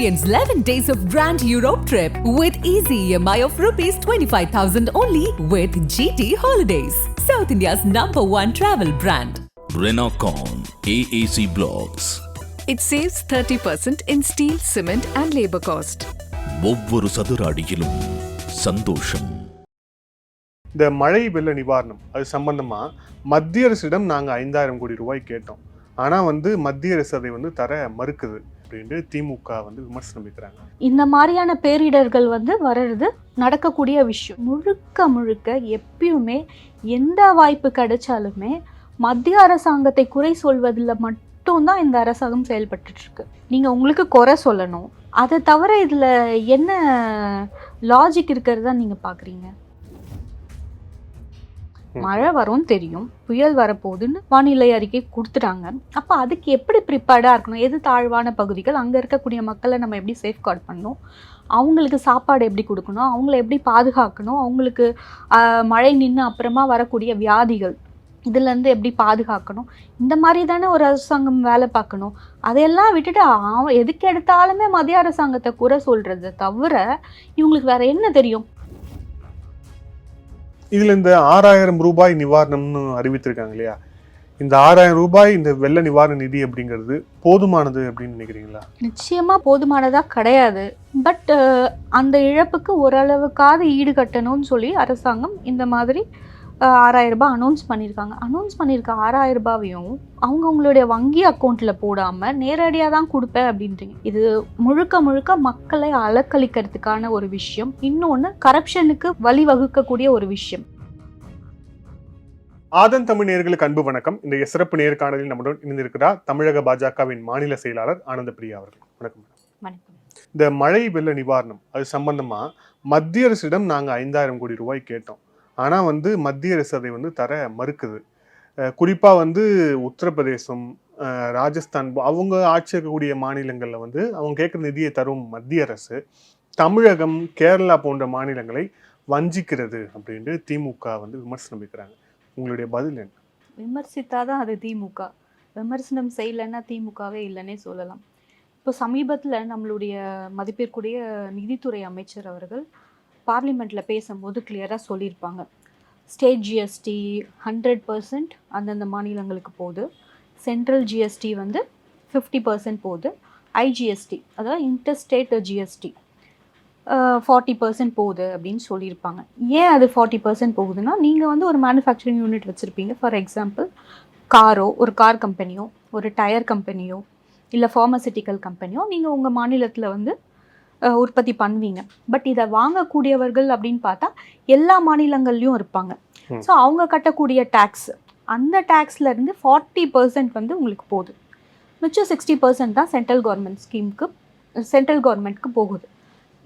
Experience 11 days of Grand Europe trip with easy EMI of rupees 25,000 only with GT Holidays, South India's number one travel brand. Renocon AAC Blocks It saves 30% in steel, cement, and labor cost. ஒவ்வொரு சதுர அடியிலும் சந்தோஷம் இந்த மழை வெள்ள நிவாரணம் அது சம்பந்தமா மத்திய அரசிடம் நாங்கள் ஐந்தாயிரம் கோடி ரூபாய் கேட்டோம் ஆனால் வந்து மத்திய அரசு அதை வந்து தர மறுக்குது அப்படின்ட்டு திமுக வந்து விமர்சனம் வைக்கிறாங்க. இந்த மாதிரியான பேரிடர்கள் வந்து வர்றது நடக்கக்கூடிய விஷயம். முழுக்க முழுக்க எப்பயுமே எந்த வாய்ப்பு கிடைச்சாலுமே மத்திய அரசாங்கத்தை குறை சொல்வதில் மட்டும்தான் இந்த அரசாங்கம் செயல்பட்டுட்டு இருக்கு நீங்கள் உங்களுக்கு குறை சொல்லணும். அதை தவிர இதில் என்ன லாஜிக் இருக்கிறதா நீங்கள் பார்க்குறீங்க மழை வரும்னு தெரியும் புயல் வரப்போகுதுன்னு வானிலை அறிக்கை கொடுத்துட்டாங்க. அப்போ அதுக்கு எப்படி ப்ரிப்பேர்டாக இருக்கணும்? எது தாழ்வான பகுதிகள்? அங்கே இருக்கக்கூடிய மக்களை நம்ம எப்படி சேஃப்கார்ட் பண்ணணும்? அவங்களுக்கு சாப்பாடு எப்படி கொடுக்கணும்? அவங்கள எப்படி பாதுகாக்கணும்? அவங்களுக்கு மழை நின்று அப்புறமா வரக்கூடிய வியாதிகள் இதுலேருந்து எப்படி பாதுகாக்கணும்? இந்த மாதிரி தானே ஒரு அரசாங்கம் வேலை பார்க்கணும். அதையெல்லாம் விட்டுட்டு அவன் எதுக்கு எடுத்தாலுமே மத்திய அரசாங்கத்தை குறை சொல்கிறத தவிர இவங்களுக்கு வேறு என்ன தெரியும்? இதில் இந்த ஆறாயிரம் ரூபாய் நிவாரணம்னு அறிவித்திருக்காங்க இல்லையா? இந்த ஆறாயிரம் ரூபாய் இந்த வெள்ள நிவாரண நிதி அப்படிங்கிறது போதுமானது அப்படின்னு நினைக்கிறீங்களா? நிச்சயமா போதுமானதா கிடையாது. பட் அந்த இழப்புக்கு ஓரளவுக்காவது ஈடுகட்டணும்னு சொல்லி அரசாங்கம் இந்த மாதிரி ரூபாய் அனௌன்ஸ் பண்ணியிருக்காங்க அனௌன்ஸ் பண்ணியிருக்க ஆறாயிரம் ரூபாவையும் அவங்க அவங்களுடைய வங்கி அக்கௌண்ட்டில் போடாமல் நேரடியாக தான் கொடுப்பேன் அப்படின்றீங்க. இது முழுக்க முழுக்க மக்களை அலக்களிக்கிறதுக்கான ஒரு விஷயம். இன்னொன்று கரப்ஷனுக்கு வழிவகுக்கக்கூடிய ஒரு விஷயம். ஆதன் தமிழ் நேயர்களுக்கு அன்பு வணக்கம். இந்த சிறப்பு நேர்காணலில் நம்முடன் இணைந்திருக்கிறார் தமிழக பாஜகவின் மாநில செயலாளர் ஆனந்த பிரியா அவர்கள். வணக்கம். வணக்கம். இந்த மழை வெள்ள நிவாரணம் அது சம்பந்தமா மத்திய அரசிடம் நாங்கள் ஐந்தாயிரம் கோடி ரூபாய் கேட்டோம். ஆனால் வந்து மத்திய அரசு அதை வந்து தர மறுக்குது. குறிப்பாக வந்து உத்தரப்பிரதேசம் ராஜஸ்தான் அவங்க ஆட்சி இருக்கக்கூடிய மாநிலங்களில் வந்து அவங்க கேட்குற நிதியை தரும் மத்திய அரசு தமிழகம் கேரளா போன்ற மாநிலங்களை வஞ்சிக்கிறது அப்படின்ட்டு திமுக வந்து விமர்சனம் வைக்கிறாங்க. உங்களுடைய பதில் என்ன? விமர்சித்தாதான் அது திமுக. விமர்சனம் செய்யலைன்னா திமுகவே இல்லைன்னே சொல்லலாம். இப்போ சமீபத்தில் நம்மளுடைய மதிப்பிற்குரிய நிதித்துறை அமைச்சர் அவர்கள் பார்லிமெண்ட்டில் பேசும்போது கிளியராக சொல்லியிருப்பாங்க. ஸ்டேட் ஜிஎஸ்டி ஹண்ட்ரட் பர்சன்ட் அந்தந்த மாநிலங்களுக்கு போகுது. சென்ட்ரல் ஜிஎஸ்டி வந்து ஃபிஃப்டி பர்சன்ட் போகுது. ஐஜிஎஸ்டி அதாவது இன்டர்ஸ்டேட் ஜிஎஸ்டி ஃபார்ட்டி பர்சன்ட் போகுது அப்படின்னு சொல்லியிருப்பாங்க. ஏன் அது ஃபார்ட்டி பர்சன்ட் போகுதுன்னா நீங்கள் வந்து ஒரு மேனுஃபேக்சரிங் யூனிட் வச்சுருப்பீங்க. ஃபார் எக்ஸாம்பிள் காரோ ஒரு கார் கம்பெனியோ ஒரு டயர் கம்பெனியோ இல்லை ஃபார்மசிட்டிக்கல் கம்பெனியோ நீங்கள் உங்கள் மாநிலத்தில் வந்து உற்பத்தி பண்ணுவீங்க. பட் இதை வாங்கக்கூடியவர்கள் அப்படின்னு பார்த்தா எல்லா மாநிலங்கள்லையும் இருப்பாங்க. ஸோ அவங்க கட்டக்கூடிய டேக்ஸ் அந்த taxல இருந்து ஃபார்ட்டி பர்சன்ட் வந்து உங்களுக்கு போகுது. மிச்சம் சிக்ஸ்டி பர்சன்ட் தான் சென்ட்ரல் கவர்மெண்ட் ஸ்கீமுக்கு சென்ட்ரல் கவர்மெண்ட்க்கு போகுது.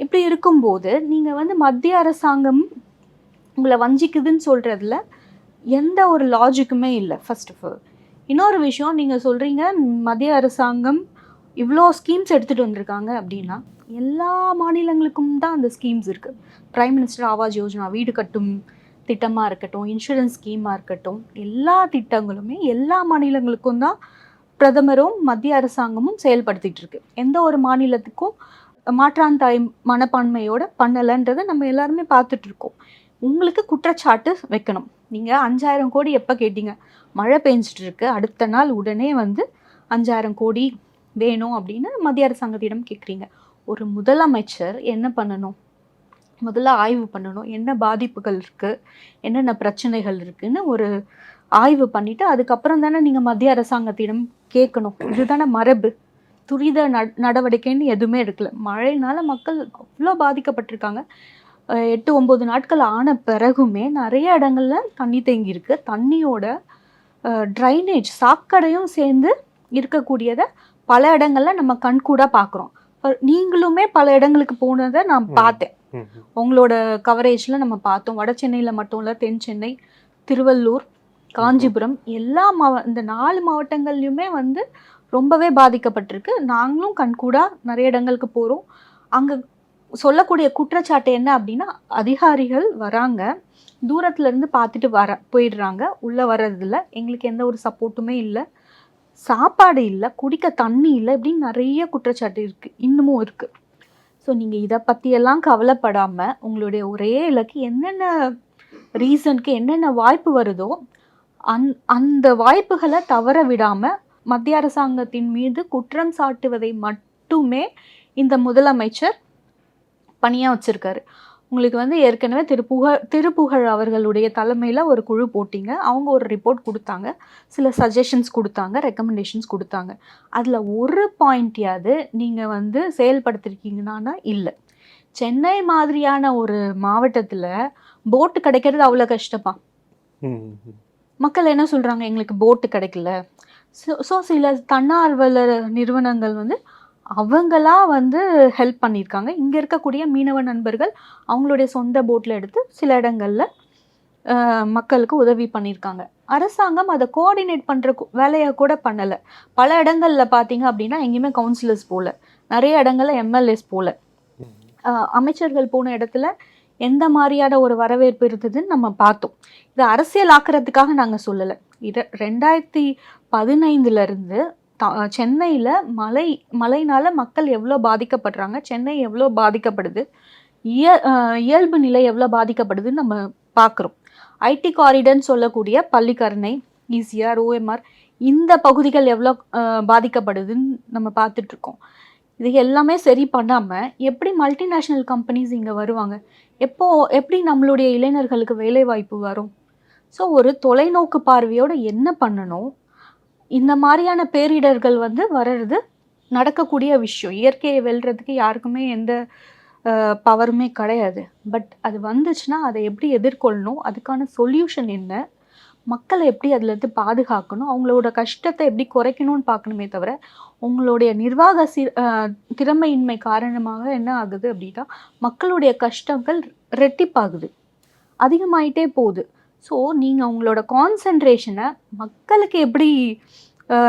இப்படி இருக்கும்போது நீங்கள் வந்து மத்திய அரசாங்கம் உங்களை வஞ்சிக்குதுன்னு சொல்கிறதுல எந்த ஒரு லாஜிக்குமே இல்லை ஃபர்ஸ்ட் ஆஃப் ஆல் இன்னொரு விஷயம் நீங்கள் சொல்கிறீங்க மத்திய அரசாங்கம் இவ்வளோ ஸ்கீம்ஸ் எடுத்துகிட்டு வந்திருக்காங்க அப்படின்னா எல்லா மாநிலங்களுக்கும் தான் அந்த ஸ்கீம்ஸ் இருக்குது ப்ரைம் மினிஸ்டர் ஆவாஸ் யோஜனா வீடு கட்டும் திட்டமாக இருக்கட்டும் இன்சூரன்ஸ் ஸ்கீமாக இருக்கட்டும் எல்லா திட்டங்களுமே எல்லா மாநிலங்களுக்கும் தான் பிரதமரும் மத்திய அரசாங்கமும் செயல்படுத்திட்டு இருக்கு. எந்த ஒரு மாநிலத்துக்கும் மாற்றான் தாய் மனப்பான்மையோட பண்ணலைன்றதை நம்ம எல்லாருமே பார்த்துட்ருக்கோம் உங்களுக்கு குற்றச்சாட்டு வைக்கணும். நீங்கள் அஞ்சாயிரம் கோடி எப்போ கேட்டீங்க? மழை பெஞ்சிட்டு இருக்கு. அடுத்த நாள் உடனே வந்து அஞ்சாயிரம் கோடி வேணும் அப்படின்னு மத்திய அரசாங்கத்திடம் கேட்குறீங்க ஒரு முதலமைச்சர் என்ன பண்ணணும்? முதல்ல ஆய்வு பண்ணணும். என்ன பாதிப்புகள் இருக்குது என்னென்ன பிரச்சனைகள் இருக்குன்னு ஒரு ஆய்வு பண்ணிவிட்டு அதுக்கப்புறம் தானே நீங்கள் மத்திய அரசாங்கத்திடம் கேட்கணும் இதுதானே மரபு. துரித நட- நடவடிக்கைன்னு எதுவுமே எடுக்கல. மழையினால மக்கள் அவ்வளோ பாதிக்கப்பட்டிருக்காங்க. எட்டு ஒம்பது நாட்கள் ஆன பிறகுமே நிறைய இடங்கள்ல தண்ணி தேங்கி இருக்கு தண்ணியோட ட்ரைனேஜ் சாக்கடையும் சேர்ந்து இருக்கக்கூடியதை பல இடங்கள்ல நம்ம கண்கூடா பார்க்குறோம் நீங்களுமே பல இடங்களுக்கு போனதை நான். பார்த்தேன். உங்களோட கவரேஜில் நம்ம பார்த்தோம். வட சென்னையில் மட்டும் இல்லை தென் சென்னை திருவள்ளூர் காஞ்சிபுரம் எல்லா மாவ இந்த நாலு மாவட்டங்கள்லையுமே வந்து ரொம்பவே பாதிக்கப்பட்டிருக்கு. நாங்களும் கண்கூடா நிறைய இடங்களுக்கு போகிறோம் அங்கே சொல்லக்கூடிய குற்றச்சாட்டு என்ன அப்படின்னா அதிகாரிகள் வராங்க. தூரத்துல இருந்து பார்த்துட்டு வர போயிடுறாங்க. உள்ளே வர்றதில்ல. எங்களுக்கு எந்த ஒரு சப்போர்ட்டுமே இல்லை. சாப்பாடு இல்லை குடிக்க தண்ணி இல்லை இப்படின்னு நிறைய குற்றச்சாட்டு இருக்குது இன்னமும் இருக்குது ஸோ நீங்கள் இதை பற்றியெல்லாம் கவலைப்படாமல் உங்களுடைய ஒரே இலக்கு என்னென்ன ரீசனுக்கு என்னென்ன வாய்ப்பு வருதோ அந் அந்த வாய்ப்புகளை தவற விடாமல் மத்திய அரசாங்கத்தின் மீது குற்றம் சாட்டுவதை மட்டுமே இந்த முதலமைச்சர் பணியாக வச்சுருக்காரு. உங்களுக்கு வந்து ஏற்கனவே திருப்புகழ் திருப்புகழ் அவர்களுடைய தலைமையில் ஒரு குழு போட்டிங்க. அவங்க ஒரு ரிப்போர்ட் கொடுத்தாங்க. சில சஜஷன்ஸ் கொடுத்தாங்க ரெக்கமெண்டேஷன்ஸ் கொடுத்தாங்க. அதில் ஒரு பாயிண்ட்யாவது நீங்கள் வந்து செயல்படுத்திருக்கீங்கன்னா இல்லை. சென்னை மாதிரியான ஒரு மாவட்டத்தில் போட்டு கிடைக்கிறது அவ்வளோ கஷ்டமா. மக்கள் என்ன சொல்கிறாங்க எங்களுக்கு போட்டு கிடைக்கல. ஸோ சில தன்னார்வலர் நிறுவனங்கள் வந்து அவங்களா வந்து ஹெல்ப் பண்ணியிருக்காங்க. இங்கே இருக்கக்கூடிய மீனவ நண்பர்கள் அவங்களுடைய சொந்த போட்டில் எடுத்து சில இடங்களில் மக்களுக்கு உதவி பண்ணியிருக்காங்க. அரசாங்கம் அதை கோஆர்டினேட் பண்ணுற வேலையை கூட பண்ணலை. பல இடங்களில் பார்த்தீங்க அப்படின்னா எங்கேயுமே கவுன்சிலர்ஸ் போகல நிறைய இடங்களில் எம்எல்ஏஸ் போகல அமைச்சர்கள் போன இடத்துல எந்த மாதிரியான ஒரு வரவேற்பு இருந்ததுன்னு நம்ம பார்த்தோம். இதை அரசியல் ஆக்குறதுக்காக நாங்கள் சொல்லலை. இதை ரெண்டாயிரத்தி பதினைந்துலேருந்து சென்னையில் மழை மழைனால மக்கள் எவ்வளோ பாதிக்கப்படுறாங்க சென்னை எவ்வளோ பாதிக்கப்படுது இய இயல்பு நிலை எவ்வளோ பாதிக்கப்படுதுன்னு நம்ம பார்க்குறோம் ஐடி காரிடர்னு சொல்லக்கூடிய பள்ளிக்கரணை ஈசிஆர் ஓஎம்ஆர் இந்த பகுதிகள் எவ்வளோ பாதிக்கப்படுதுன்னு நம்ம பார்த்துட்ருக்கோம் இது எல்லாமே சரி பண்ணாமல் எப்படி மல்டிநேஷ்னல் கம்பெனிஸ் இங்கே வருவாங்க? எப்போ எப்படி நம்மளுடைய இளைஞர்களுக்கு வேலை வாய்ப்பு வரும்? ஸோ ஒரு தொலைநோக்கு பார்வையோடு என்ன பண்ணணும்? இந்த மாதிரியான பேரிடர்கள் வந்து வர்றது நடக்கக்கூடிய விஷயம். இயற்கையை வெல்றதுக்கு யாருக்குமே எந்த பவருமே கிடையாது. பட் அது வந்துச்சுன்னா அதை எப்படி எதிர்கொள்ளணும்? அதுக்கான சொல்யூஷன் என்ன? மக்களை எப்படி அதுலேருந்து பாதுகாக்கணும்? அவங்களோட கஷ்டத்தை எப்படி குறைக்கணும்னு பார்க்கணுமே தவிர உங்களுடைய நிர்வாக சி திறமையின்மை காரணமாக என்ன ஆகுது அப்படின்னா மக்களுடைய கஷ்டங்கள் ரெட்டிப்பாகுது. அதிகமாயிட்டே போகுது. ஸோ நீங்கள் உங்களோட கான்சன்ட்ரேஷனை மக்களுக்கு எப்படி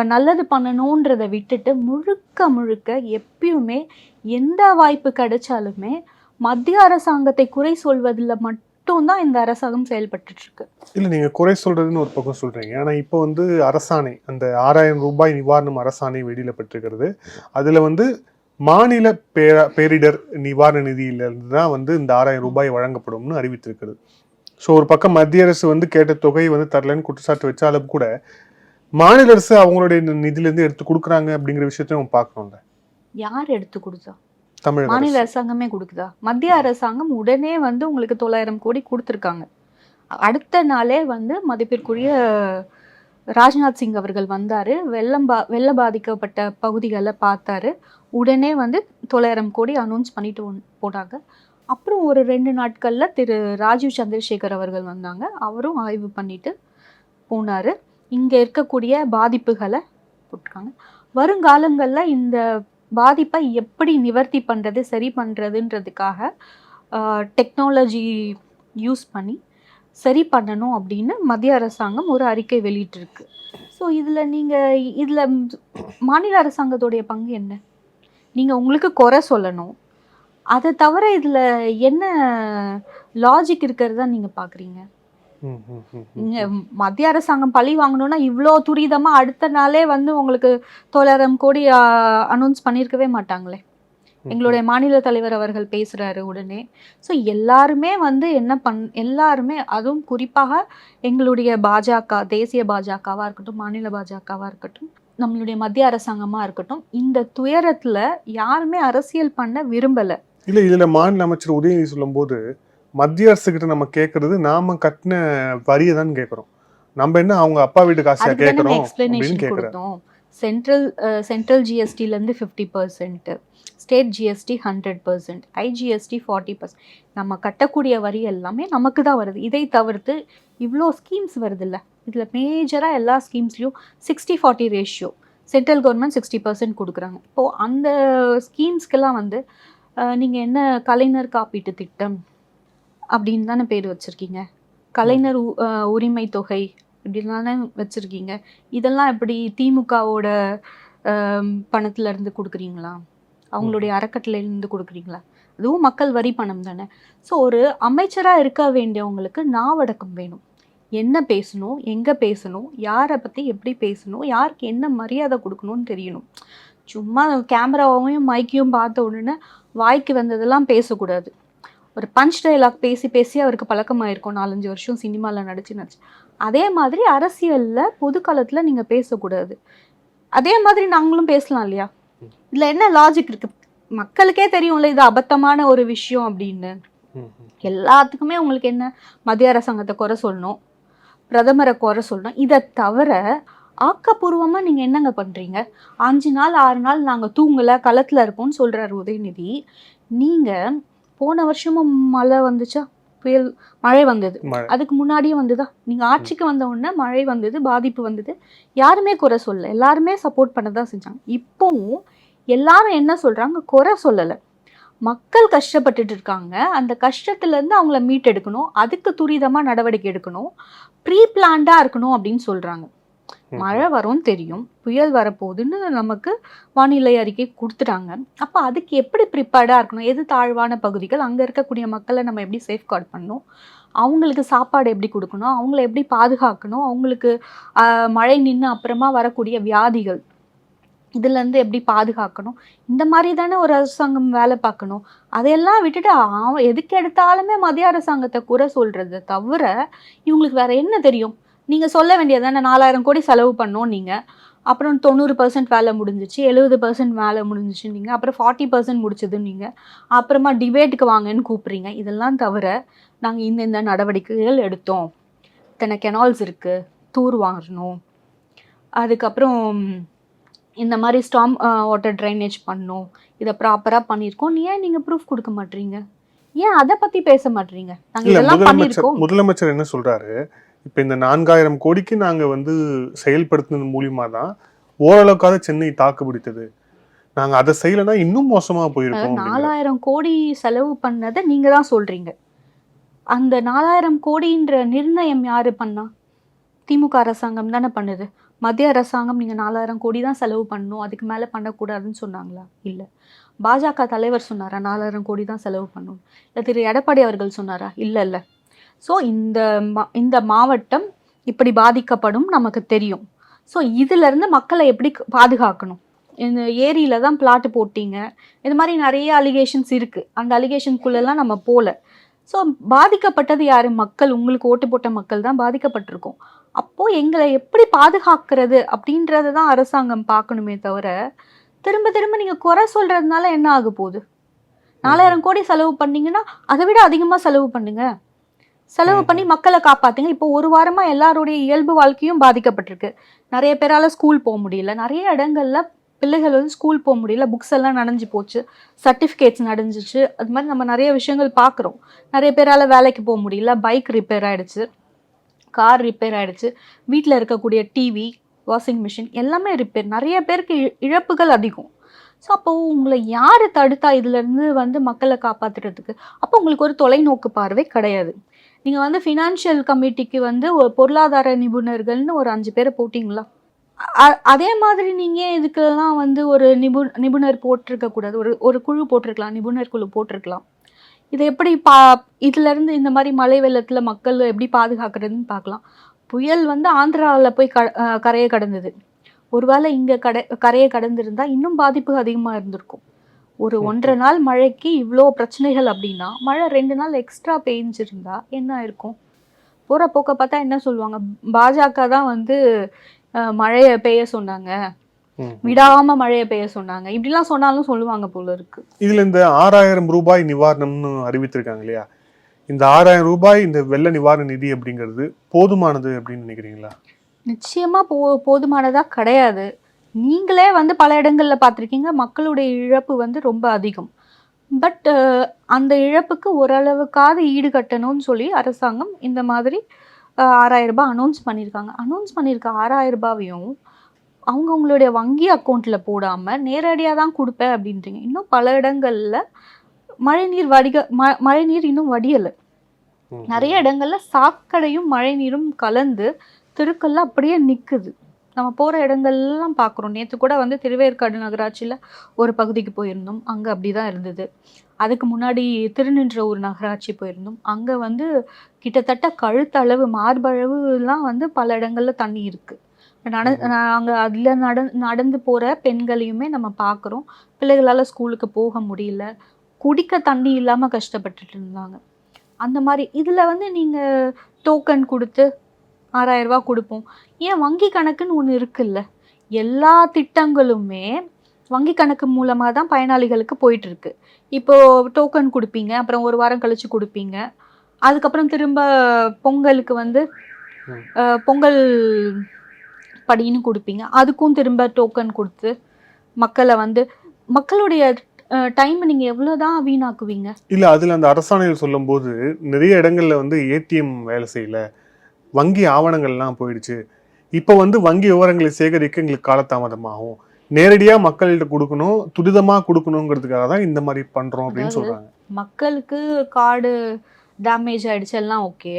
நல்லது பண்ணணுன்றதை விட்டுட்டு முழுக்க முழுக்க எப்பயுமே எந்த வாய்ப்பு கிடைச்சாலுமே மத்திய அரசாங்கத்தை குறை சொல்வதில் மட்டும்தான் இந்த அரசாங்கம் செயல்பட்டுருக்கு இல்லை நீங்கள் குறை சொல்கிறதுன்னு ஒரு பக்கம் சொல்கிறீங்க ஆனால் இப்போ வந்து அரசாணை அந்த ஆறாயிரம் ரூபாய் நிவாரணம் அரசாணை வெளியிடப்பட்டிருக்கிறது அதில் வந்து மாநில பேர பேரிடர் நிவாரண நிதியிலிருந்து தான் வந்து இந்த ஆறாயிரம் ரூபாய் வழங்கப்படும்னு அறிவித்திருக்கிறது. ஸோ ஒரு பக்கம் மத்திய அரசு வந்து கேட்ட தொகையை வந்து தரலன்னு குற்றச்சாட்டு வச்சாலும் கூட மாநில அரசு அவங்களுடைய நிதியிலேருந்து எடுத்து கொடுக்குறாங்க அப்படிங்கிற விஷயத்தையும் நம்ம பார்க்கணும்ல. யார் எடுத்து கொடுத்தா? தமிழக மாநில அரசு. அரசாங்கமே கொடுக்குதா? மத்திய அரசாங்கம் உடனே வந்து உங்களுக்கு தொள்ளாயிரம் கோடி கொடுத்துருக்காங்க. அடுத்த நாளே வந்து மதிப்பிற்குரிய ராஜ்நாத் சிங் அவர்கள் வந்தார். வெள்ளம் பா வெள்ள பாதிக்கப்பட்ட பகுதிகளை பார்த்தாரு. உடனே வந்து தொள்ளாயிரம் கோடி அனௌன்ஸ் பண்ணிட்டு போனாங்க அப்புறம் ஒரு ரெண்டு நாட்களில் திரு ராஜீவ் சந்திரசேகர் அவர்கள் வந்தாங்க. அவரும் ஆய்வு பண்ணிட்டு போனார். இங்கே இருக்கக்கூடிய பாதிப்புகளை போட்டிருக்காங்க. வருங்காலங்களில் இந்த பாதிப்பை எப்படி நிவர்த்தி பண்ணுறது சரி பண்ணுறதுன்றதுக்காக டெக்னாலஜி யூஸ் பண்ணி சரி பண்ணணும் அப்படின்னு மத்திய அரசாங்கம் ஒரு அறிக்கை வெளியிட்டிருக்கு. ஸோ இதில் நீங்கள் இதில் மாநில அரசாங்கத்துடைய பங்கு என்ன? நீங்கள் உங்களுக்கு குறை சொல்லணும். அதை தவிர இதில் என்ன லாஜிக் இருக்கிறதா ம். இங்க மத்திய அரசாங்கம் பழி வாங்கணும்னா இவ்வளோ துரிதமா அடுத்த நாளே வந்து உங்களுக்கு தொள்ளாயிரம் கோடி அனௌன்ஸ் பண்ணியிருக்கவே மாட்டாங்களே. எங்களுடைய மாநில தலைவர் அவர்கள் பேசுறாரு உடனே. ஸோ எல்லாருமே வந்து என்ன பண் எல்லாருமே அதுவும் குறிப்பாக எங்களுடைய பாஜக தேசிய பாஜகவா இருக்கட்டும் மாநில பாஜகவா இருக்கட்டும் நம்மளுடைய மத்திய அரசாங்கமா இருக்கட்டும் இந்த துயரத்துல யாருமே அரசியல் பண்ண விரும்பல. இல்ல இதுல மாநில அமைச்சர் உதயநிதி சொல்லும்போது மத்திய அரசு கிட்ட நம்ம கேட்கறது நாம கட்டின வரியை தான் கேட்கறோம் நம்ம என்ன அவங்க அப்பா வீட்டு தானே கேட்கறோம் அப்படின்னு கேட்கறேன் கொடுத்தோம். Central central ஜிஎஸ்டிலேருந்து fifty percent state GST hundred percent IGST forty percent நம்ம கட்டக்கூடிய வரி எல்லாமே நமக்கு தான் வருது. இதை தவிர்த்து இவ்வளோ ஸ்கீம்ஸ் வருதுல்ல. இதில் மேஜராக எல்லா ஸ்கீம்ஸ்லையும் sixty forty ratio central government sixty percent கொடுக்குறாங்க. இப்போது அந்த ஸ்கீம்ஸ்க்கெல்லாம் வந்து நீங்கள் என்ன கலைஞர் காப்பீட்டு திட்டம் அப்படின்னு தானே பேர் வச்சுருக்கீங்க? கலைஞர் உரிமை தொகை இப்படின்னு தானே வச்சுருக்கீங்க. இதெல்லாம் எப்படி திமுகவோட பணத்துல இருந்து கொடுக்குறீங்களா? அவங்களுடைய அறக்கட்டளையில இருந்து கொடுக்குறீங்களா? அதுவும் மக்கள் வரி பணம் தானே. ஸோ ஒரு அமைச்சராக இருக்க வேண்டியவங்களுக்கு நாவடக்கம் வேணும். என்ன பேசணும் எங்கே பேசணும் யாரை பற்றி எப்படி பேசணும் யாருக்கு என்ன மரியாதை கொடுக்கணும்னு தெரியணும். சும்மா கேமராவையும் மைக்கையும் பார்த்த உடனே வாய்க்கு வந்ததெல்லாம் பேசக்கூடாது. ஒரு பஞ்ச் டயலாக் பேசி பேசி அவருக்கு பழக்கமாயிருக்கும். நாலஞ்சு வருஷம் சினிமாவில் நடிச்சு நடிச்சு அதே மாதிரி அரசியலில் பொது காலத்தில் நீங்கள் பேசக்கூடாது. அதே மாதிரி நாங்களும் பேசலாம் இல்லையா? இதில் என்ன லாஜிக் இருக்கு? மக்களுக்கே தெரியும்ல இது அபத்தமான ஒரு விஷயம் அப்படின்னு. எல்லாத்துக்குமே உங்களுக்கு என்ன? மத்திய அரசாங்கத்தை குறை சொல்லணும். பிரதமரை குறை சொல்லணும். இதை தவிர ஆக்கப்பூர்வமாக நீங்கள் என்னங்க பண்ணுறீங்க அஞ்சு நாள் ஆறு நாள் நாங்கள் தூங்கலை களத்தில் இருக்கோம்னு சொல்கிறாரு உதயநிதி. நீங்கள் போன வருஷமும் மழை வந்துச்சா? புயல் மழை வந்தது. அதுக்கு முன்னாடியே வந்துதா? நீங்கள் ஆட்சிக்கு வந்த உடனே மழை வந்தது பாதிப்பு வந்தது. யாருமே குறை சொல்லல. எல்லாருமே சப்போர்ட் பண்ண தான் செஞ்சாங்க. இப்போவும் எல்லாரும் என்ன சொல்கிறாங்க குறை சொல்லலை. மக்கள் கஷ்டப்பட்டுட்டு இருக்காங்க. அந்த கஷ்டத்துலேருந்து அவங்கள மீட்டெடுக்கணும். அதுக்கு துரிதமாக நடவடிக்கை எடுக்கணும். ப்ரீ பிளான்டாக இருக்கணும் அப்படின்னு சொல்கிறாங்க. மழை வரும்னு தெரியும் புயல் வரப்போகுதுன்னு நமக்கு வானிலை அறிக்கை கொடுத்துட்டாங்க. அப்போ அதுக்கு எப்படி ப்ரிப்பேர்டாக இருக்கணும்? எது தாழ்வான பகுதிகள்? அங்கே இருக்கக்கூடிய மக்களை நம்ம எப்படி சேஃப்கார்ட் பண்ணணும்? அவங்களுக்கு சாப்பாடு எப்படி கொடுக்கணும்? அவங்கள எப்படி பாதுகாக்கணும்? அவங்களுக்கு ஆஹ், மழை நின்று அப்புறமா வரக்கூடிய வியாதிகள் இதுலேருந்து எப்படி பாதுகாக்கணும்? இந்த மாதிரி தானே ஒரு அரசாங்கம் வேலை பார்க்கணும். அதையெல்லாம் விட்டுட்டு அவன் எதுக்கு எடுத்தாலுமே மத்திய அரசாங்கத்தை குறை சொல்கிறத தவிர இவங்களுக்கு வேற என்ன தெரியும்? நீங்கள் சொல்ல வேண்டியது தானே நாலாயிரம் கோடி செலவு பண்ணோம் நீங்கள் அப்புறம் தொண்ணூறு பர்சன்ட் வேலை முடிஞ்சிச்சு எழுபது பர்சன்ட் வேலை முடிஞ்சிச்சு நீங்கள் அப்புறம் ஃபார்ட்டி பர்சன்ட் முடிச்சது நீங்கள் அப்புறமா டிபேட்டுக்கு வாங்கன்னு கூப்பிட்றீங்க. இதெல்லாம் தவிர நாங்கள் இந்த இந்த நடவடிக்கைகள் எடுத்தோம். இத்தனை கெனால்ஸ் இருக்குது தூர் வாங்கணும். அதுக்கப்புறம் இந்த மாதிரி ஸ்டாம் வாட்டர் ட்ரைனேஜ் பண்ணோம். இதை ப்ராப்பராக பண்ணியிருக்கோம். ஏன் நீங்கள் ப்ரூஃப் கொடுக்க மாட்டீங்க? ஏன் அதை பற்றி பேச மாட்டீங்க? நாங்கள் இதெல்லாம் பண்ணியிருக்கோம். முதலமைச்சர் என்ன சொல்றாரு? இப்ப இந்த நான்காயிரம் கோடிக்கு நாங்க வந்து செயல்படுத்தினது மூலியமா தான் ஓரளவுக்காவது சென்னை தாக்கு பிடித்தது நாங்க அதை செய்யலைன்னா இன்னும் மோசமா போயிருக்கோம். நாலாயிரம் கோடி செலவு பண்ணதை நீங்க தான் சொல்றீங்க. அந்த நாலாயிரம் கோடின்ற நிர்ணயம் யாரு பண்ணா? திமுக அரசாங்கம் தானே பண்ணுது. மத்திய அரசாங்கம் நீங்க நாலாயிரம் கோடி தான் செலவு பண்ணணும் அதுக்கு மேல பண்ணக்கூடாதுன்னு சொன்னாங்களா? இல்ல. பாஜக தலைவர் சொன்னாரா நாலாயிரம் கோடி தான் செலவு பண்ணணும்? இல்ல திரு எடப்பாடி அவர்கள் சொன்னாரா? இல்ல இல்ல. ஸோ இந்த மா- இந்த மாவட்டம் இப்படி பாதிக்கப்படும் நமக்கு தெரியும். ஸோ இதுல இருந்து மக்களை எப்படி பாதுகாக்கணும்? இந்த ஏரியில தான் பிளாட் போட்டீங்க. இது மாதிரி நிறைய அலிகேஷன்ஸ் இருக்கு. அந்த அலிகேஷனுக்குள்ளெல்லாம் நம்ம போல. ஸோ பாதிக்கப்பட்டது யாரு? மக்கள். உங்களுக்கு ஓட்டு போட்ட மக்கள் தான் பாதிக்கப்பட்டிருக்கோம். அப்போ எங்களை எப்படி பாதுகாக்கிறது அப்படின்றத தான் அரசாங்கம் பார்க்கணுமே தவிர திரும்ப திரும்ப நீங்க குறை சொல்றதுனால என்ன ஆக போகுது? நாலாயிரம் கோடி செலவு பண்ணீங்கன்னா அதை விட அதிகமா செலவு பண்ணுங்க. செலவு பண்ணி மக்களை காப்பாத்துங்க. இப்போ ஒரு வாரமா எல்லாருடைய இயல்பு வாழ்க்கையும் பாதிக்கப்பட்டிருக்கு. நிறைய பேரால ஸ்கூல் போக முடியல. நிறைய இடங்கள்ல பிள்ளைகள் வந்து ஸ்கூல் போக முடியல. புக்ஸ் எல்லாம் நனைஞ்சு போச்சு. சர்டிஃபிகேட்ஸ் நடைஞ்சிச்சு அது மாதிரி நம்ம நிறைய விஷயங்கள் பார்க்குறோம் நிறைய பேரால வேலைக்கு போக முடியல. பைக் ரிப்பேர் ஆயிடுச்சு. கார் ரிப்பேர் ஆயிடுச்சு. வீட்டில் இருக்கக்கூடிய டிவி வாஷிங் மிஷின் எல்லாமே ரிப்பேர் நிறைய பேருக்கு இழ- இழப்புகள் அதிகம். ஸோ அப்போ உங்களை யார் தடுத்தா இதுலேருந்து வந்து மக்களை காப்பாத்துறதுக்கு? அப்போ உங்களுக்கு ஒரு தொலைநோக்கு பார்வை கிடையாது. நீங்கள் வந்து ஃபினான்ஷியல் கமிட்டிக்கு வந்து ஒரு பொருளாதார நிபுணர்கள்னு ஒரு அஞ்சு பேரை போட்டிங்களா? அதே மாதிரி நீங்கள் இதுக்கெல்லாம் வந்து ஒரு நிபு நிபுணர் போட்டிருக்க கூடாது? ஒரு ஒரு குழு போட்டிருக்கலாம் நிபுணர் குழு போட்டிருக்கலாம். இதை எப்படி பா இதுலேருந்து இந்த மாதிரி மழை வெள்ளத்தில் மக்கள் எப்படி பாதுகாக்கிறதுன்னு பார்க்கலாம். புயல் வந்து ஆந்திராவில் போய் க கரையை கடந்தது. ஒருவேளை இங்கே கடை கரையை கடந்திருந்தால் இன்னும் பாதிப்பு அதிகமாக இருந்திருக்கும். ஒரு ஒன்றரை நாள் மழைக்கு இவ்வளோ பிரச்சனைகள் அப்படின்னா மழை ரெண்டு நாள் எக்ஸ்ட்ரா பெய்ஞ்சிருந்தா என்ன இருக்கும்? போகிற போக்க பார்த்தா என்ன சொல்லுவாங்க? பாஜக தான் வந்து மழையை பெய்ய சொன்னாங்க. விடாம மழையை பெய்ய சொன்னாங்க. இப்படிலாம் சொன்னாலும் சொல்லுவாங்க போல இருக்கு. இதுல இந்த ஆறாயிரம் ரூபாய் நிவாரணம்னு அறிவித்திருக்காங்க இல்லையா? இந்த ஆறாயிரம் ரூபாய் இந்த வெள்ள நிவாரண நிதி அப்படிங்கிறது போதுமானது அப்படின்னு நினைக்கிறீங்களா? நிச்சயமா போ போதுமானதா கிடையாது. நீங்களே வந்து பல இடங்கள்ல பார்த்துருக்கீங்க. மக்களுடைய இழப்பு வந்து ரொம்ப அதிகம். பட் அந்த இழப்புக்கு ஓரளவுக்காவது ஈடு கட்டணும்னு சொல்லி அரசாங்கம் இந்த மாதிரி ஆறாயிரம் ரூபாய் அனௌன்ஸ் பண்ணியிருக்காங்க. அனௌன்ஸ் பண்ணியிருக்க ஆறாயிரம் ரூபாவையும் அவங்க அவங்களுடைய வங்கி அக்கௌண்ட்ல போடாம நேரடியாக தான் கொடுப்பேன் அப்படின்றீங்க. இன்னும் பல இடங்கள்ல மழைநீர் வடிக ம மழைநீர் இன்னும் வடியலை. நிறைய இடங்கள்ல சாக்கடையும் மழை நீரும் கலந்து தெருக்கள்ல அப்படியே நிக்குது. நம்ம போகிற இடங்கள்லாம் பார்க்குறோம் நேற்று கூட வந்து திருவேற்காடு நகராட்சியில் ஒரு பகுதிக்கு போயிருந்தோம். அங்கே அப்படி தான் இருந்தது. அதுக்கு முன்னாடி திருநின்றவூர் நகராட்சி போயிருந்தோம். அங்கே வந்து கிட்டத்தட்ட கழுத்தளவு மார்பளவுலாம் வந்து பல இடங்களில் தண்ணி இருக்குது நட நாங்கள் அதில் நட நடந்து போகிற பெண்களையுமே நம்ம பார்க்குறோம் பிள்ளைகளால் ஸ்கூலுக்கு போக முடியல. குடிக்க தண்ணி இல்லாமல் கஷ்டப்பட்டுட்டு இருந்தாங்க. அந்த மாதிரி இதில் வந்து நீங்கள் டோக்கன் கொடுத்து ஆறாயிரம் ரூபாய் கொடுப்போம். ஏன் வங்கி கணக்குன்னு ஒன்று இருக்குல்ல? எல்லா திட்டங்களுமே வங்கி கணக்கு மூலமாக தான் பயனாளிகளுக்கு போயிட்டு இருக்கு இப்போ டோக்கன் கொடுப்பீங்க அப்புறம் ஒரு வாரம் கழிச்சு கொடுப்பீங்க. அதுக்கப்புறம் திரும்ப பொங்கலுக்கு வந்து பொங்கல் படின்னு கொடுப்பீங்க. அதுக்கும் திரும்ப டோக்கன் கொடுத்து மக்களை வந்து மக்களுடைய டைம் நீங்கள் எவ்வளோ தான் வீணாக்குவீங்க? இல்ல அதுல அந்த அரசாணைகள் சொல்லும்போது நிறைய இடங்கள்ல வந்து ஏடிஎம் வேலை செய்யல. வங்கி ஆவணங்கள்லாம் போயிடுச்சு. இப்போ வந்து வங்கி விவரங்களை சேகரிக்க எங்களுக்கு காலதாமதமாகும். நேரடியா மக்கள்கிட்ட கொடுக்கணும் துரிதமா கொடுக்கணுங்கிறதுக்காக தான் இந்த மாதிரி பண்றோம் அப்படின்னு சொல்றாங்க. மக்களுக்கு கார்டு டேமேஜ் ஆயிடுச்சு எல்லாம் ஓகே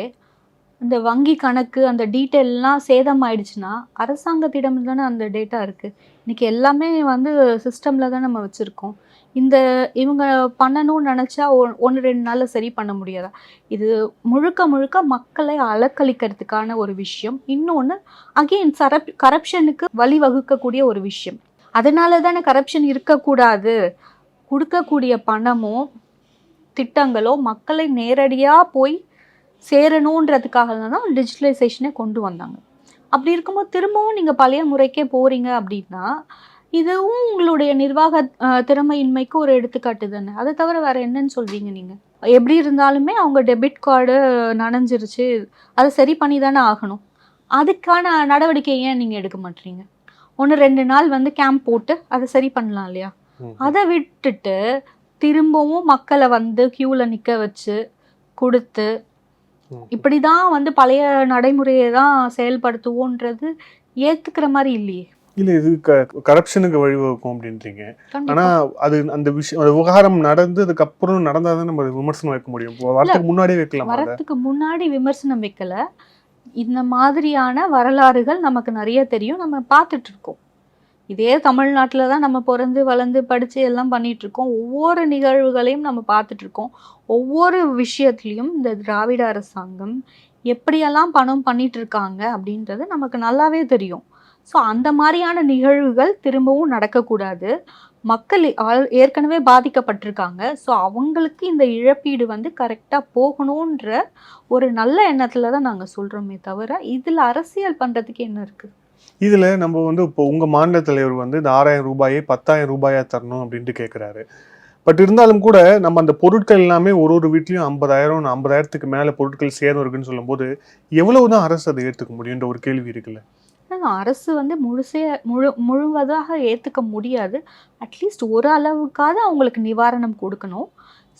இந்த வங்கி கணக்கு அந்த டீட்டெயில்லாம் சேதம் ஆயிடுச்சுன்னா அரசாங்கத்திடம் தானே அந்த டேட்டா இருக்குது இன்னைக்கு எல்லாமே வந்து சிஸ்டமில் தான் நம்ம வச்சுருக்கோம். இந்த இவங்க பண்ணணும்னு நினச்சா ஒன்று ரெண்டு நாளில் சரி பண்ண முடியாதா? இது முழுக்க முழுக்க மக்களை அலக்களிக்கிறதுக்கான ஒரு விஷயம். இன்னொன்று அகெயின் சரப் கரப்ஷனுக்கு வழிவகுக்கக்கூடிய ஒரு விஷயம். அதனால தானே கரப்ஷன் இருக்கக்கூடாது? கொடுக்கக்கூடிய பணமோ திட்டங்களோ மக்களை நேரடியாக போய் சேரணுன்றதுக்காக தான் டிஜிட்டலைசேஷனே கொண்டு வந்தாங்க. அப்படி இருக்கும்போது திரும்பவும் நீங்கள் பழைய முறைக்கே போகிறீங்க அப்படின்னா இதுவும் உங்களுடைய நிர்வாக திறமையின்மைக்கு ஒரு எடுத்துக்காட்டு தானே? அதை தவிர வேறு என்னன்னு சொல்வீங்க நீங்கள் எப்படி இருந்தாலுமே அவங்க டெபிட் கார்டு நனைஞ்சிருச்சு. அதை சரி பண்ணி தானே ஆகணும். அதுக்கான நடவடிக்கை ஏன் நீங்கள் எடுக்க மாட்டீங்க? ஒன்று ரெண்டு நாள் வந்து கேம்ப் போட்டு அதை சரி பண்ணலாம் இல்லையா. அதை விட்டுட்டு திரும்பவும் மக்களை வந்து க்யூவில் நிற்க வச்சு கொடுத்து. இப்படி தான் வந்து பழைய நடைமுறையை தான் செயல்படுத்துவோன்றது ஏற்றுக்கிற மாதிரி இல்லையே. இல்ல இது கரப்ஷனுக்கு வழிவகுக்கும் அப்படின்றீங்க. ஆனா அது அந்த விஷயம் அந்த விவகாரம் நடந்ததுக்கு அப்புறம் நடந்தாதான் நம்ம விமர்சனம் வைக்க முடியும். வரத்துக்கு முன்னாடியே வைக்கலாம் வரத்துக்கு முன்னாடி விமர்சனம் வைக்கல. இந்த மாதிரியான வரலாறுகள் நமக்கு நிறைய தெரியும். நம்ம பார்த்துட்டு இருக்கோம். இதே தமிழ்நாட்டில் தான் நம்ம பிறந்து வளர்ந்து படித்து எல்லாம் பண்ணிட்டு இருக்கோம். ஒவ்வொரு நிகழ்வுகளையும் நம்ம பார்த்துட்டு இருக்கோம். ஒவ்வொரு விஷயத்துலையும் இந்த திராவிட அரசாங்கம் எப்படியெல்லாம் பணம் பண்ணிட்டு இருக்காங்க அப்படின்றது நமக்கு நல்லாவே தெரியும். ஸோ அந்த மாதிரியான நிகழ்வுகள் திரும்பவும் நடக்கக்கூடாது. மக்கள் ஏற்கனவே பாதிக்கப்பட்டிருக்காங்க. ஸோ அவங்களுக்கு இந்த இழப்பீடு வந்து கரெக்டாக போகணுன்ற ஒரு நல்ல எண்ணத்தில் தான் நாங்கள் சொல்கிறோமே தவிர இதில் அரசியல் பண்ணுறதுக்கு என்ன இருக்குது இதில் நம்ம வந்து இப்போ உங்கள் மாநில தலைவர் வந்து இந்த ஆறாயிரம் ரூபாயை பத்தாயிரம் ரூபாயாக தரணும் அப்படின்ட்டு கேட்குறாரு பட் இருந்தாலும் கூட நம்ம அந்த பொருட்கள் எல்லாமே ஒரு ஒரு வீட்லேயும் ஐம்பதாயிரம் ஐம்பதாயிரத்துக்கு மேலே பொருட்கள் சேதம் இருக்குன்னு சொல்லும்போது எவ்வளவுதான் அரசு அதை ஏற்றுக்க முடியுன்ற ஒரு கேள்வி இருக்குல்ல? அரசு வந்து முழுசே முழு முழுவதாக ஏற்றுக்க முடியாது. அட்லீஸ்ட் ஒரு அளவுக்காவது அவங்களுக்கு நிவாரணம் கொடுக்கணும்.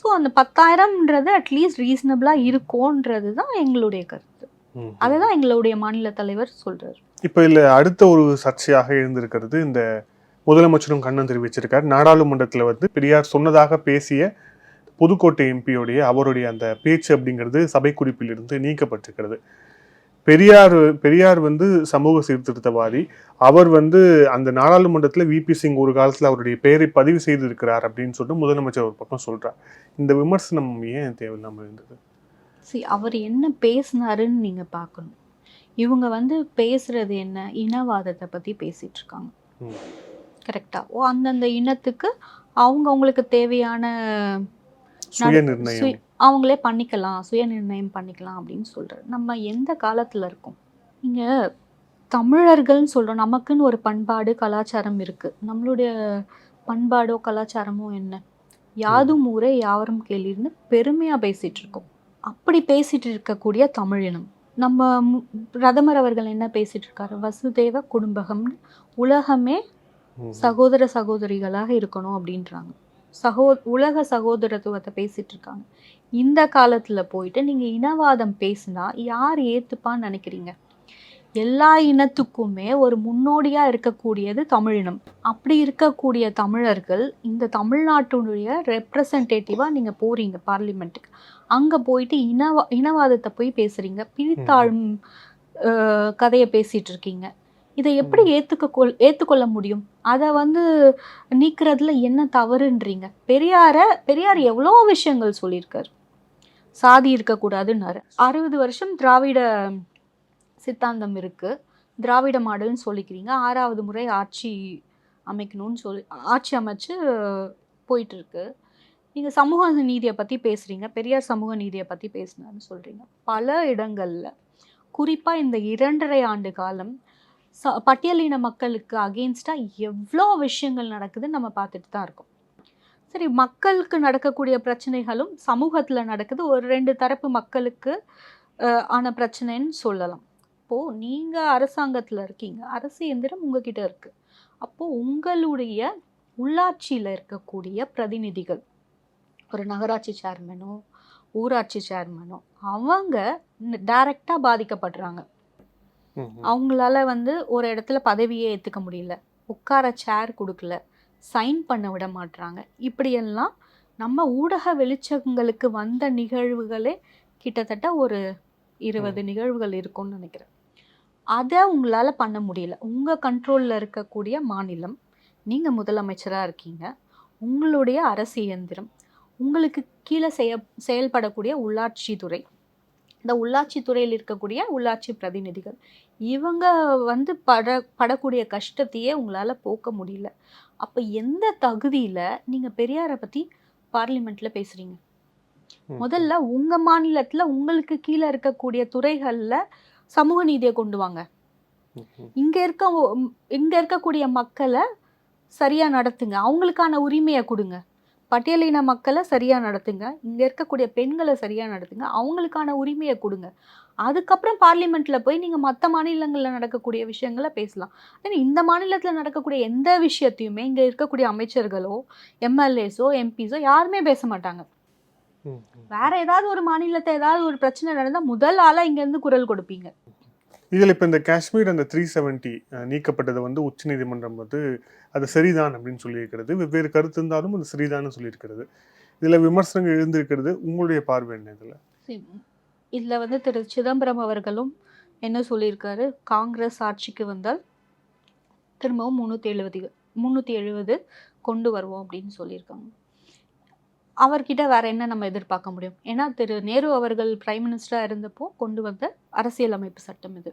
ஸோ அந்த பத்தாயிரம்ன்றது அட்லீஸ்ட் ரீசனபிளாக இருக்கும்ன்றது தான் எங்களுடைய கருத்து. ம். அதை தான் எங்களுடைய மாநில தலைவர் சொல்கிறார் இப்போ இதுல அடுத்த ஒரு சர்ச்சையாக இருந்திருக்கிறது இந்த முதலமைச்சரும் கண்ணன் தெரிவிச்சிருக்கார். நாடாளுமன்றத்துல வந்து பெரியார் சொன்னதாக பேசிய புதுக்கோட்டை எம்பியோடைய அவருடைய அந்த பேச்சு அப்படிங்கிறது சபை குறிப்பிலிருந்து நீக்கப்பட்டிருக்கிறது. பெரியார் பெரியார் வந்து சமூக சீர்திருத்தவாதி. அவர் வந்து அந்த நாடாளுமன்றத்துல விபி சிங் ஒரு காலத்துல அவருடைய பெயரை பதிவு செய்திருக்கிறார் அப்படின்னு சொல்லிட்டு முதலமைச்சர் ஒரு பக்கம் சொல்றார். இந்த விமர்சனம் ஏன் தேவையில்லாம இருந்தது? சி அவர் என்ன பேசினாருன்னு நீங்கள் பார்க்கணும். இவங்க வந்து பேசுறது என்ன? இனவாதத்தை பற்றி பேசிட்டு இருக்காங்க. கரெக்டாக ஓ அந்தந்த இனத்துக்கு அவங்கவுங்களுக்கு தேவையான சுய நிர்ணயம் சுய- அவங்களே பண்ணிக்கலாம் சுய நிர்ணயம் பண்ணிக்கலாம் அப்படின்னு சொல்கிறார் நம்ம எந்த காலத்தில் இருக்கோம்? இங்கே தமிழர்கள்னு சொல்கிறோம் நமக்குன்னு ஒரு பண்பாடு கலாச்சாரம் இருக்குது நம்மளுடைய பண்பாடோ கலாச்சாரமோ என்ன? யாதும் ஊரே யாவரும் கேளிர்னு பெருமையாக பேசிகிட்டு இருக்கோம். அப்படி பேசிட்டு இருக்கக்கூடிய தமிழினம். நம்ம பிரதமர் அவர்கள் என்ன பேசிட்டு இருக்காரு? வசுதேவ குடும்பகம்னு உலகமே. சகோதர சகோதரிகளாக இருக்கணும் அப்படின்றாங்க. சகோ உலக சகோதரத்துவத்தை பேசிட்டு இருக்காங்க. இந்த காலத்துல போயிட்டு நீங்க இனவாதம் பேசினா யார் ஏத்துப்பான்னு நினைக்கிறீங்க? எல்லா இனத்துக்குமே ஒரு முன்னோடியா இருக்கக்கூடியது தமிழினம் அப்படி இருக்கக்கூடிய தமிழர்கள் இந்த தமிழ்நாட்டுடைய ரெப்ரசன்டேட்டிவா நீங்க போறீங்க பார்லிமெண்ட்டுக்கு அங்க போயிட்டு இனவா இனவாதத்தை போய் பேசுறீங்க. பிரித்தாளும் அஹ், கதையை பேசிட்டு இருக்கீங்க. இதை எப்படி ஏத்துக்க கொள் ஏத்துக்கொள்ள முடியும்? அதை வந்து நீக்கிறதுல என்ன தவறுன்றீங்க? பெரியார பெரியார் எவ்வளோ விஷயங்கள் சொல்லியிருக்காரு. சாதி இருக்கக்கூடாதுன்னாரு. அறுபது வருஷம் திராவிட சித்தாந்தம் இருக்கு. திராவிட மாடல்னு சொல்லிக்கிறீங்க. ஆறாவது முறை ஆட்சி அமைக்கணும்னு சொல்லி ஆட்சி அமைச்சு போயிட்டு இருக்கு நீங்க சமூக நீதியை பத்தி பேசுறீங்க. பெரியார் சமூக நீதியை பத்தி பேசினாருன்னு சொல்றீங்க. பல இடங்கள்ல. குறிப்பா இந்த இரண்டரை ஆண்டு காலம் ச பட்டியலின மக்களுக்கு அகெயின்ஸ்டாக எவ்வளோ விஷயங்கள் நடக்குதுன்னு நம்ம பார்த்துட்டு தான் இருக்கோம். சரி மக்களுக்கு நடக்கக்கூடிய பிரச்சனைகளும் சமூகத்தில் நடக்குது. ஒரு ரெண்டு தரப்பு மக்களுக்கு ஆன பிரச்சனைன்னு சொல்லலாம். இப்போது நீங்கள் அரசாங்கத்தில் இருக்கீங்க. அரசு எந்திரம் உங்ககிட்ட இருக்குது அப்போது உங்களுடைய உள்ளாட்சியில் இருக்கக்கூடிய பிரதிநிதிகள் ஒரு நகராட்சி சேர்மனோ ஊராட்சி சேர்மனோ அவங்க டைரெக்டாக பாதிக்கப்படுறாங்க. அவங்களால வந்து ஒரு இடத்துல பதவியே ஏற்றுக்க முடியல. உட்கார சேர் கொடுக்கல. சைன் பண்ண விட மாட்றாங்க. இப்படியெல்லாம் நம்ம ஊடக வெளிச்சங்களுக்கு வந்த நிகழ்வுகளே கிட்டத்தட்ட ஒரு இருபது நிகழ்வுகள் இருக்கும்னு நினைக்கிறேன். அதை உங்களால பண்ண முடியல. உங்க கண்ட்ரோல்ல இருக்கக்கூடிய மாநிலம் நீங்க முதலமைச்சரா இருக்கீங்க. உங்களுடைய அரசு இயந்திரம் உங்களுக்கு கீழே செய்ய செயல்படக்கூடிய உள்ளாட்சி துறை இந்த உள்ளாட்சி துறையில் இருக்கக்கூடிய உள்ளாட்சி பிரதிநிதிகள். இவங்க வந்து பட படக்கூடிய கஷ்டத்தையே உங்களால போக்க முடியல. அப்ப எந்த தகுதியில நீங்க பெரியாரை பத்தி பார்லிமெண்ட்ல பேசுறீங்க? ம். முதல்ல உங்க மாநிலத்துல உங்களுக்கு கீழே இருக்கக்கூடிய துறைகள்ல சமூக நீதியை கொண்டு வாங்க. இங்க இருக்க இங்க இருக்கக்கூடிய மக்களை சரியா நடத்துங்க. அவங்களுக்கான உரிமையை கொடுங்க. பட்டியலின மக்களை சரியா நடத்துங்க. இங்க இருக்கக்கூடிய பெண்களை சரியா நடத்துங்க. அவங்களுக்கான உரிமையை கொடுங்க. அதுக்கப்புறம் பார்லிமெண்ட்ல போய் நீங்க மற்ற மாநிலங்கள்ல நடக்கக்கூடிய விஷயங்களை பேசலாம். ஆனா இந்த மாநிலத்துல நடக்கக்கூடிய எந்த விஷயத்தையுமே இங்க இருக்கக்கூடிய அமைச்சர்களோ எம்எல்ஏஸோ எம்பிஸோ யாருமே பேச மாட்டாங்க. வேற ஏதாவது ஒரு மாநிலத்தை ஏதாவது ஒரு பிரச்சனை நடந்தா முதல் ஆளா இங்க இருந்து குரல் கொடுப்பீங்க. இதில் இப்போ இந்த காஷ்மீர் அந்த த்ரீ செவன்ட்டி நீக்கப்பட்டதை வந்து உச்சநீதிமன்றம் வந்து அது சரிதான் அப்படின்னு சொல்லியிருக்கிறது. வெவ்வேறு கருத்து இருந்தாலும் அது சரிதான்னு சொல்லியிருக்கிறது. இதில் விமர்சனங்கள் எழுந்திருக்கிறது. உங்களுடைய பார்வை என்ன இதில்? இதில் வந்து திரு சிதம்பரம் அவர்களும் என்ன சொல்லியிருக்காரு? காங்கிரஸ் ஆட்சிக்கு வந்தால் திரும்பவும் முந்நூற்றி எழுபது முந்நூற்றி எழுபது கொண்டு வருவோம் அப்படின்னு சொல்லியிருக்காங்க. அவர்கிட்ட வேற என்ன நம்ம எதிர்பார்க்க முடியும்? ஏன்னா திரு நேரு அவர்கள் பிரைம் மினிஸ்டராக இருந்தப்போ கொண்டு வந்த அரசியலமைப்பு சட்டம் இது.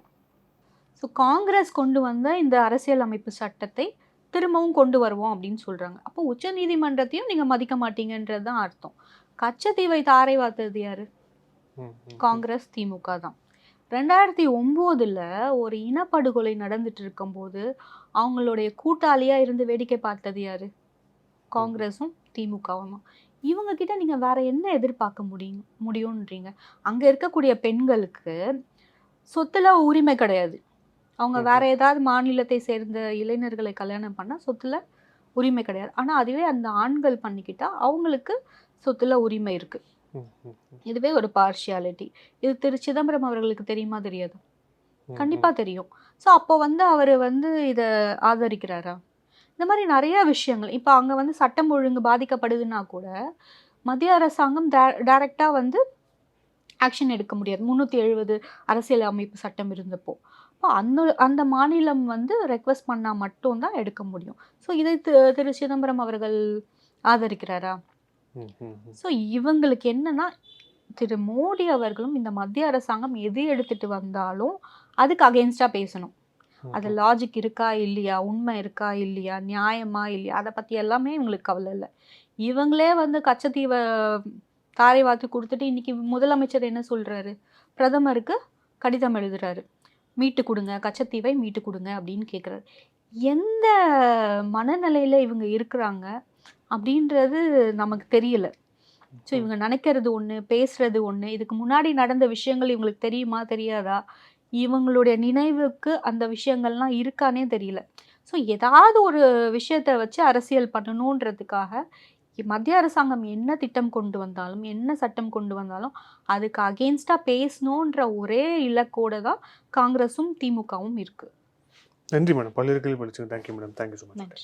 ஸோ காங்கிரஸ் கொண்டு வந்த இந்த அரசியலமைப்பு சட்டத்தை திரும்பவும் கொண்டு வருவோம் அப்படின்னு சொல்றாங்க. அப்போ உச்ச நீதிமன்றத்தையும் நீங்க மதிக்க மாட்டீங்கன்றது தான் அர்த்தம். கச்சத்தீவை தாரை வார்த்தது யாரு? காங்கிரஸ் திமுக தான். ரெண்டாயிரத்தி ஒம்போதுல ஒரு இனப்படுகொலை நடந்துட்டு இருக்கும்போது அவங்களுடைய கூட்டாளியா இருந்து வேடிக்கை பார்த்தது யாரு? காங்கிரஸும் திமுகவும். தான் இவங்க கிட்ட நீங்க வேற என்ன எதிர்பார்க்க முடியும் முடியும்ன்றீங்க. அங்க இருக்கக்கூடிய பெண்களுக்கு சொத்துல உரிமை கிடையாது. அவங்க. வேற ஏதாவது மாநிலத்தை சேர்ந்த இளைஞர்களை கல்யாணம் பண்ணா சொத்துல உரிமை கிடையாது. ஆனா அதுவே அந்த ஆண்கள் பண்ணிக்கிட்டா அவங்களுக்கு சொத்துல உரிமை இருக்கு. ம், ம், ம். இதுவே ஒரு பார்ஷியாலிட்டி இது திரு சிதம்பரம் அவர்களுக்கு தெரியுமா தெரியாது? ம், கண்டிப்பா தெரியும். ஸோ அப்போ வந்து அவர் வந்து இதை ஆதரிக்கிறாரா? இந்த மாதிரி நிறைய விஷயங்கள். இப்போ அங்கே வந்து சட்டம் ஒழுங்கு பாதிக்கப்படுதுன்னா கூட மத்திய அரசாங்கம் டைரக்டாக வந்து ஆக்ஷன் எடுக்க முடியாது. முந்நூற்றி எழுபது அரசியல் அமைப்பு சட்டம் இருந்தப்போ. அப்போ அந்த அந்த மாநிலம் வந்து ரெக்வஸ்ட் பண்ணால் மட்டும்தான் எடுக்க முடியும். ஸோ இதை திரு சிதம்பரம் அவர்கள் ஆதரிக்கிறாரா. ஸோ இவங்களுக்கு என்னன்னா திரு மோடி அவர்களும் இந்த மத்திய அரசாங்கம் எது எடுத்துட்டு வந்தாலும் அதுக்கு அகெயின்ஸ்டா பேசணும். அது லாஜிக் இருக்கா இல்லையா? உண்மை இருக்கா இல்லையா? நியாயமா இல்லையா? அதை பத்தி எல்லாமே இவங்களுக்கு கவலை இல்லை. இவங்களே வந்து கச்சத்தீவை தாரை வாத்து கொடுத்துட்டு இன்னைக்கு முதலமைச்சர் என்ன சொல்றாரு? பிரதமருக்கு கடிதம் எழுதுறாரு. மீட்டு கொடுங்க கச்சத்தீவை மீட்டு கொடுங்க அப்படின்னு கேட்குறாரு எந்த மனநிலையில இவங்க இருக்கிறாங்க அப்படின்றது நமக்கு தெரியல. ஸோ இவங்க நினைக்கிறது ஒன்று பேசுறது ஒன்று இதுக்கு முன்னாடி நடந்த விஷயங்கள் இவங்களுக்கு தெரியுமா தெரியாதா? இவங்களுடைய நினைவுக்கு அந்த விஷயங்கள்லாம் இருக்கானே தெரியல. ஸோ ஏதாவது ஒரு விஷயத்தை வச்சு அரசியல் பண்ணணுன்றதுக்காக மத்திய அரசாங்கம் என்ன திட்டம் கொண்டு வந்தாலும் என்ன சட்டம் கொண்டு வந்தாலும் அதுக்கு அகெயின்ஸ்டாக பேசணுன்ற ஒரே இலக்கோட தான் காங்கிரஸும் திமுகவும் இருக்கு. நன்றி மேடம். பல்வேறு கேள்வி படிச்சுங்க thank you madam. Thank you so much நன்றி.